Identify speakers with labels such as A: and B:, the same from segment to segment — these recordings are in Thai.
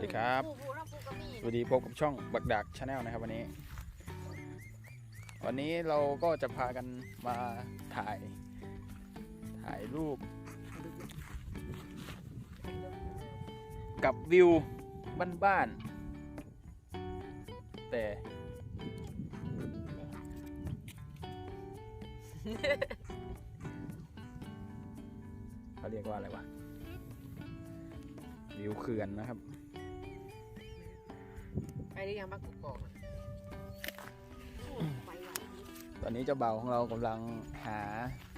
A: วัสดีครับสวัสดีพบกับช่องบักดักชาแนลนะครับวันนี้ วันนี้เราก็จะพากันมาถ่าย ถ่ายรูป กับวิวบ้านๆแต่ เขาเรียกว่าอะไรวะวิวเขื่อนนะครับ
B: ไปได้ยังบ้างกุกกอกอะไปไหว
A: ตอนนี้เจ้าเบาวของเรากำลังหา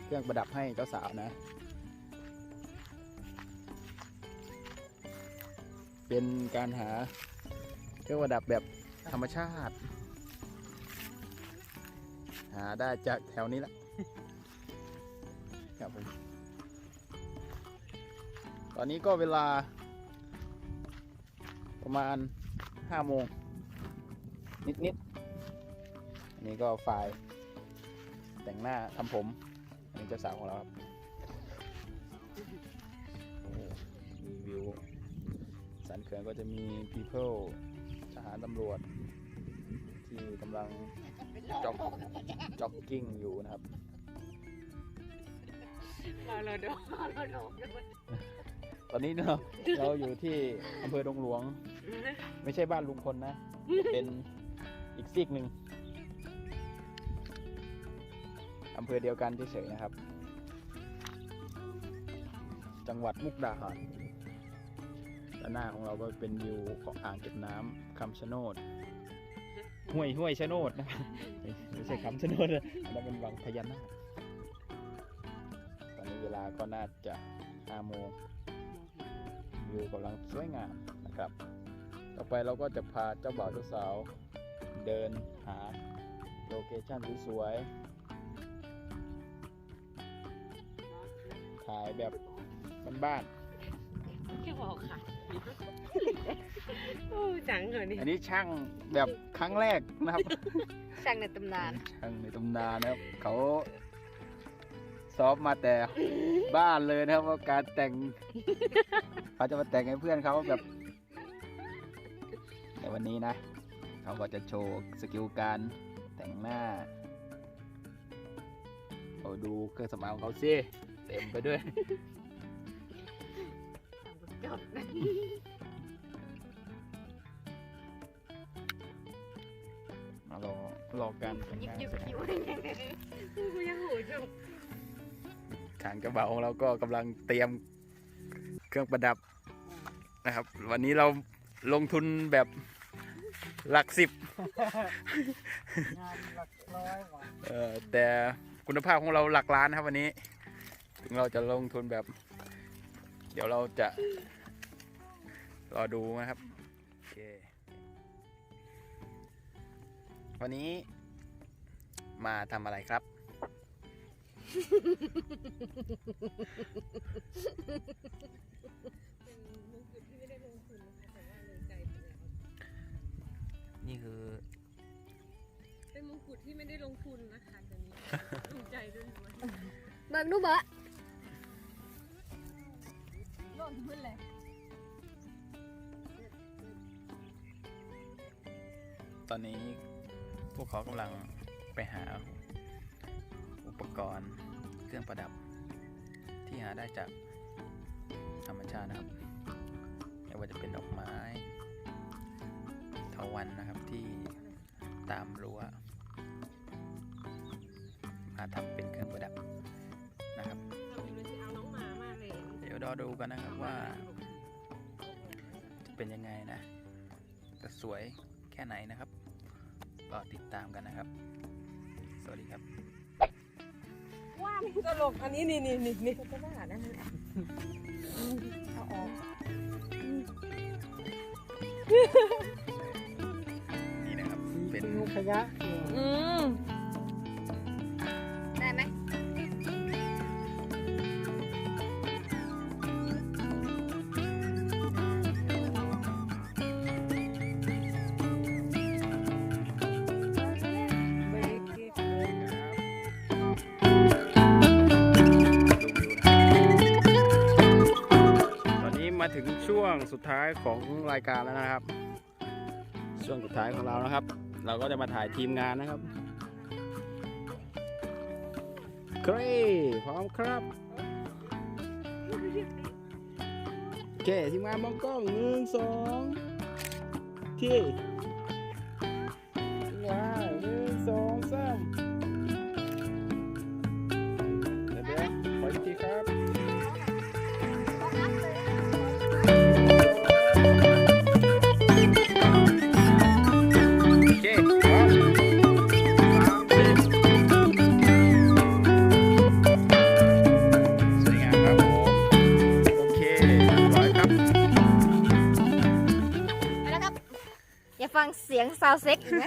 A: เครื่องประดับให้เจ้าสาวนะ เป็นการหาเครื่องประดับแบบธรรมชาติ หาได้จากแถวนี้และ ครับผม ตอนนี้ก็เวลาประมาณห้าโมง นิดๆอันนี้ก็ฝ่ายแต่งหน้าทำผม อันนี้เจ้าสาวของเราครับโอ้โหมีวิว สันเขื่อนก็จะมี people ทหารตำรวจ ที่กำลังจ็อกจ็อกกิ้งอยู่นะครับ
B: เราเราโดนเราโดน
A: ตอนนี้เราเราอยู่ที่อำเภอดงหลวง ไม่ใช่บ้านลุงพลนะ เป็น อีกซีกหนึ่งอำเภอเดียวกันเฉยๆนะครับ จังหวัดมุกดาหารด้านหน้าของเราก็เป็นวิวของอ่างเก็บน้ำคำชะโนดห้วยห้วยชะโนดนะไม่ใช่คำชะโนดนะอันนั้นเป็นวังพญานาคตอนนี้เวลาก็น่าจะ5โมงวิวกำลังสวยงามนะครับ ต่อไปเราก็จะพาเจ้าบ่าวเจ้าสาว เดินหาโลเคชั่นสวยๆถ่ายแบบบ้าน
B: แค่บอกค่ะโอ้จังเหรอนี่
A: ๆอันนี้ช่างแบบครั้งแรกนะครับ
B: ช่างในตำนาน
A: ช่างในตำนานนะครับ เขาซ้อมมาแต่บ้านเลยนะครับว่าการแต่ง เขาจะมาแต่งให้เพื่อนเขาแบบในวันนี้นะ เขาก็จะโชว์สกิลการแต่งหน้าโอ้ดูเครื่องสำอางของเขาสิเต็มไปด้วย
B: จบนะ
A: มารอรอการแต่ง
B: ยิบ
A: งาน
B: ยิบ
A: เสร็จ
B: ยิบกูยังโหดอยู่
A: ทางเจ้าบ่าวของเราก็กำลังเตรียมเครื่องประดับนะครับ วันนี้เราลงทุนแบบ หลักสิบ
C: งานหลักร้อยกว่า
A: เออแต่คุณภาพของเราหลักล้านนะครับวันนี้ ถึงเราจะลงทุนแบบ เดี๋ยวเราจะ รอดูนะครับโอเควันนี้มาทำอะไรครับนี่
B: ที่ไม่ได้ลงทุนนะคะตอนนี้ภูมิใจด้วยนะ
D: เบิ่งดูเบะโล่นขึ้นเลย
A: ตอนนี้พวกเขากำลังไปหาอุปกรณ์เครื่องประดับ ที่หาได้จากธรรมชาตินะครับไม่ว่าจะเป็นดอกไม้เถาวันนะครับที่ตามรั้ว รอดู
B: กั
A: นนะครับว่า จะเป็นยังไงนะจะสวยแค่ไหนนะครับรอติดตามกันนะครับ สวัสดีครับ
B: ว่ามันตลกอันนี้นี่นี่นี่นี่ก็น่านะเอาออก
A: นี่นะครับเป็น
C: ทิ้งขยะอยู่
B: อืม
D: มา
A: ถึงช่วงสุดท้ายของรายการแล้วนะครับ ช่วงสุดท้ายของเรานะครับ เราก็จะมาถ่ายทีมงานนะครับเกรพร้อมครับโอเคทีมงานมองกล้องหนึ่งสองที่ เสียง
D: ซาวเซ็กอีกไหม